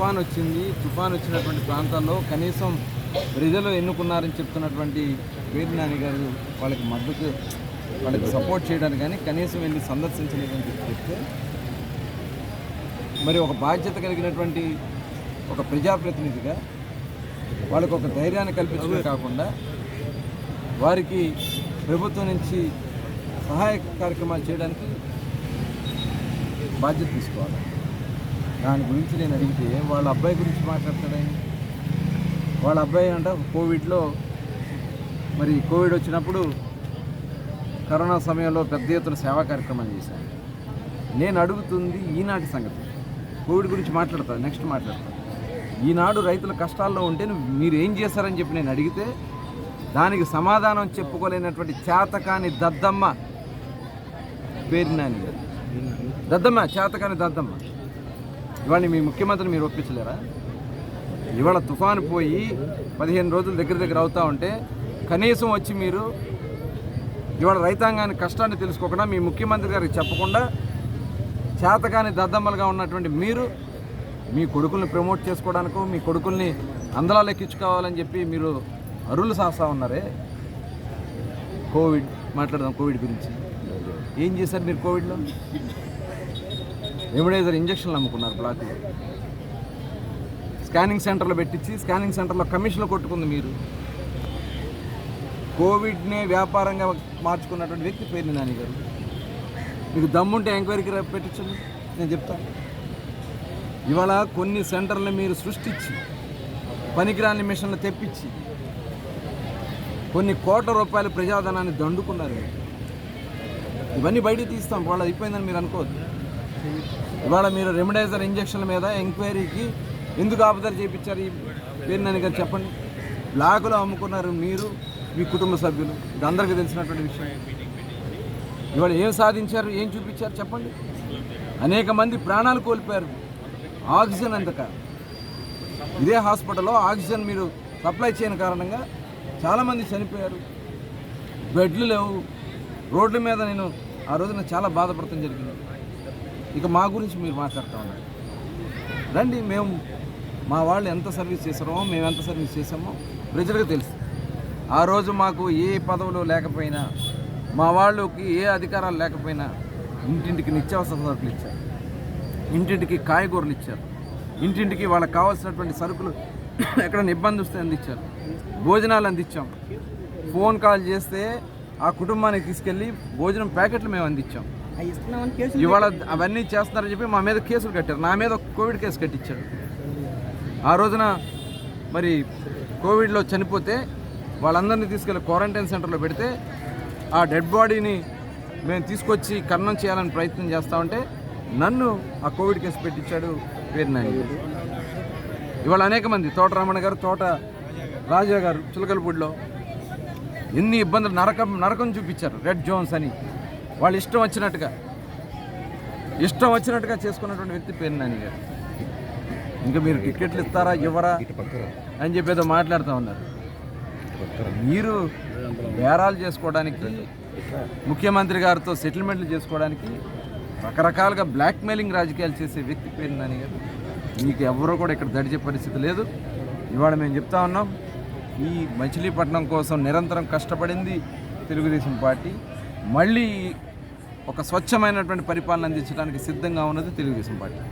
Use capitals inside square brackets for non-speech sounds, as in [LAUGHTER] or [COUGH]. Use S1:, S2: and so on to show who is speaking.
S1: తుఫాన్ వచ్చింది. తుఫాన్ వచ్చినటువంటి ప్రాంతాల్లో కనీసం ప్రజలు ఎన్నుకున్నారని చెప్తున్నటువంటి పేరు నాని గారు వాళ్ళకి మద్దతు వాళ్ళకి సపోర్ట్ చేయడానికి కానీ కనీసం వెళ్ళి సందర్శించలేదని చెప్తే మరి ఒక బాధ్యత కలిగినటువంటి ఒక ప్రజాప్రతినిధిగా వాళ్ళకు ఒక ధైర్యాన్ని కల్పించడమే కాకుండా వారికి ప్రభుత్వం నుంచి సహాయ కార్యక్రమాలు చేయడానికి బాధ్యత తీసుకోవాలి. దాని గురించి నేను అడిగితే వాళ్ళ అబ్బాయి గురించి మాట్లాడతాడని వాళ్ళ అబ్బాయి అంట కోవిడ్లో మరి కోవిడ్ వచ్చినప్పుడు కరోనా సమయంలో పెద్ద ఎత్తున సేవా కార్యక్రమం చేశాను నేను అడుగుతుంది ఈనాటి సంగతి. కోవిడ్ గురించి మాట్లాడతాను నెక్స్ట్ మాట్లాడతాను ఈనాడు రైతుల కష్టాల్లో ఉంటే మీరు ఏం చేశారని చెప్పి నేను అడిగితే దానికి సమాధానం చెప్పుకోలేనటువంటి చేతకాని దద్దమ్మ. పేరు నాని దద్దమ్మ చేతకాని దద్దమ్మ. ఇవాళ మీ ముఖ్యమంత్రిని మీరు ఒప్పించలేరా? ఇవాళ తుఫాను పోయి పదిహేను రోజుల దగ్గర దగ్గర అవుతూ ఉంటే కనీసం వచ్చి మీరు ఇవాళ రైతాంగాన్ని కష్టాన్ని తెలుసుకోకుండా మీ ముఖ్యమంత్రి గారికి చెప్పకుండా చేతకాని దద్దమ్మలుగా ఉన్నటువంటి మీరు మీ కొడుకుల్ని ప్రమోట్ చేసుకోవడానికో మీ కొడుకుల్ని అందలా ఎక్కించుకోవాలని చెప్పి మీరు అరులు సాస్తా ఉన్నారే? కోవిడ్ మాట్లాడదాం కోవిడ్ గురించి. ఏం చేశారు మీరు కోవిడ్లో? రెమిడైజర్ ఇంజక్షన్లు అమ్ముకున్నారు బ్లాక్లో స్కానింగ్ సెంటర్లో పెట్టించి స్కానింగ్ సెంటర్లో కమిషన్లు కొట్టుకుంది మీరు. కోవిడ్నే వ్యాపారంగా మార్చుకున్నటువంటి వ్యక్తి పేరు నాని గారు. మీకు దమ్ముంటే ఎంక్వైరీకి పెట్టించండి. నేను చెప్తాను ఇవాళ కొన్ని సెంటర్లు మీరు సృష్టించి పనికిరాని మిషన్లు తెప్పించి కొన్ని కోట్ల రూపాయల ప్రజాధనాన్ని దండుకున్నారు ఇవన్నీ బయటికి తీస్తాం. వాళ్ళు అయిపోయిందని మీరు అనుకోవద్దు. ఇవాళ మీరు రెమిడైజర్ ఇంజక్షన్ల మీద ఎంక్వైరీకి ఎందుకు ఆపదలు చేయించారు ఈ పేరు నాని చెప్పండి. బ్లాకులో అమ్ముకున్నారు మీరు మీ కుటుంబ సభ్యులు. ఇది అందరికీ తెలిసినటువంటి విషయం. ఇవాళ ఏం సాధించారు ఏం చూపించారు చెప్పండి. అనేక మంది ప్రాణాలు కోల్పోయారు. ఆక్సిజన్ అందక ఇదే హాస్పిటల్లో ఆక్సిజన్ మీరు సప్లై చేయని కారణంగా చాలామంది చనిపోయారు. బెడ్లు లేవు. రోడ్ల మీద నేను ఆ రోజున చాలా బాధపడటం జరిగింది. ఇక మా గురించి మీరు మాట్లాడుతూ ఉన్నారు. రండి మేము మా వాళ్ళు ఎంత సర్వీస్ చేశారో మేము ఎంత సర్వీస్ చేసామో ప్రజలకు తెలుసు. ఆ రోజు మాకు ఏ పదవులు లేకపోయినా మా వాళ్ళకి ఏ అధికారాలు లేకపోయినా ఇంటింటికి నిత్యావసర సరుకులు ఇచ్చారు. ఇంటింటికి కాయగూరలు ఇచ్చారు. ఇంటింటికి వాళ్ళకి కావాల్సినటువంటి సరుకులు [COUGHS] ఎక్కడైనా ఇబ్బంది వస్తే అందించారు. భోజనాలు అందించాం. ఫోన్ కాల్ చేస్తే ఆ కుటుంబానికి తీసుకెళ్ళి భోజనం ప్యాకెట్లు మేము అందించాం. ఇవాళ అవన్నీ చేస్తున్నారని చెప్పి మా మీద కేసులు కట్టారు. నా మీద కోవిడ్ కేసు కట్టించారు ఆ రోజున మరి కోవిడ్లో చనిపోతే వాళ్ళందరినీ తీసుకెళ్ళి క్వారంటైన్ సెంటర్లో పెడితే ఆ డెడ్ బాడీని మేము తీసుకొచ్చి కన్నం చేయాలని ప్రయత్నం చేస్తామంటే నన్ను ఆ కోవిడ్ కేసు పెట్టించాడు పేరు ఇవాళ అనేక మంది తోట రమణ గారు తోట రాజా గారు చిలకలపూడిలో ఎన్ని ఇబ్బందులు నరకం నరకం చూపించారు. రెడ్ జోన్స్ అని. వాళ్ళు ఇష్టం వచ్చినట్టుగా ఇష్టం వచ్చినట్టుగా చేసుకున్నటువంటి వ్యక్తి పేరు నాని గారు. ఇంకా మీరు టికెట్లు ఇస్తారా ఇవ్వరా అని చెప్పి ఏదో మాట్లాడుతూ ఉన్నారు. మీరు బేరాలు చేసుకోవడానికి ముఖ్యమంత్రి గారితో సెటిల్మెంట్లు చేసుకోవడానికి రకరకాలుగా బ్లాక్మెయిలింగ్ రాజకీయాలు చేసే వ్యక్తి పేరు నాని గారు. మీకు ఎవరో కూడా ఇక్కడ దడిచే పరిస్థితి లేదు. ఇవాళ మేము చెప్తా ఉన్నాం ఈ మచిలీపట్నం కోసం నిరంతరం కష్టపడింది తెలుగుదేశం పార్టీ. మళ్ళీ ఒక స్వచ్ఛమైనటువంటి పరిపాలన అందించడానికి సిద్ధంగా ఉన్నది తెలుగుదేశం పార్టీ.